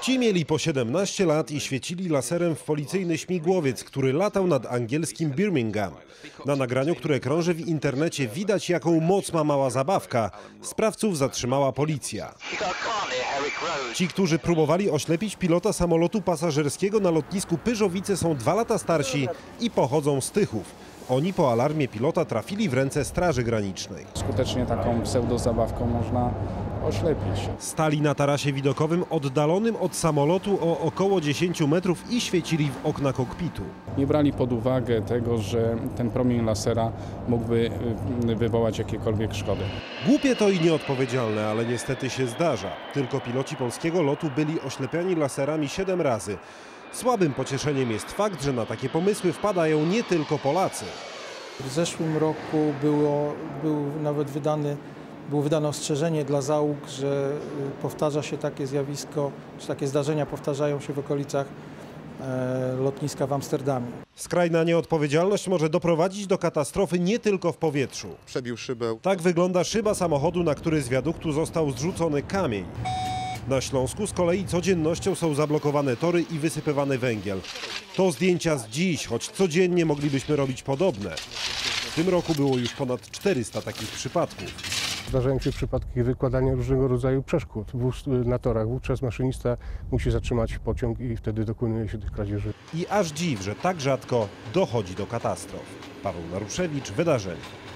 Ci mieli po 17 lat i świecili laserem w policyjny śmigłowiec, który latał nad angielskim Birmingham. Na nagraniu, które krąży w internecie, widać jaką moc ma mała zabawka. Sprawców zatrzymała policja. Ci, którzy próbowali oślepić pilota samolotu pasażerskiego na lotnisku Pyżowice są dwa lata starsi i pochodzą z Tychów. Oni po alarmie pilota trafili w ręce Straży Granicznej. Skutecznie taką pseudozabawką można oślepić. Stali na tarasie widokowym oddalonym od samolotu o około 10 metrów i świecili w okna kokpitu. Nie brali pod uwagę tego, że ten promień lasera mógłby y, wywołać jakiekolwiek szkody. Głupie to i nieodpowiedzialne, ale niestety się zdarza. Tylko piloci polskiego lotu byli oślepiani laserami 7 razy. Słabym pocieszeniem jest fakt, że na takie pomysły wpadają nie tylko Polacy. W zeszłym roku było, był nawet wydany, było wydane ostrzeżenie dla załóg, że y, powtarza się takie zjawisko, czy takie zdarzenia powtarzają się w okolicach e, lotniska w Amsterdamie. Skrajna nieodpowiedzialność może doprowadzić do katastrofy nie tylko w powietrzu. przebił szybę. Tak wygląda szyba samochodu, na który z wiaduktu został zrzucony kamień. Na Śląsku z kolei codziennością są zablokowane tory i wysypywany węgiel. To zdjęcia z dziś, choć codziennie moglibyśmy robić podobne. W tym roku było już ponad 400 takich przypadków. Zdarzają się przypadki wykładania różnego rodzaju przeszkód na torach. Wówczas maszynista musi zatrzymać pociąg i wtedy dokonuje się tych kradzieży. I aż dziw, że tak rzadko dochodzi do katastrof. Paweł Naruszewicz, Wydarzenie.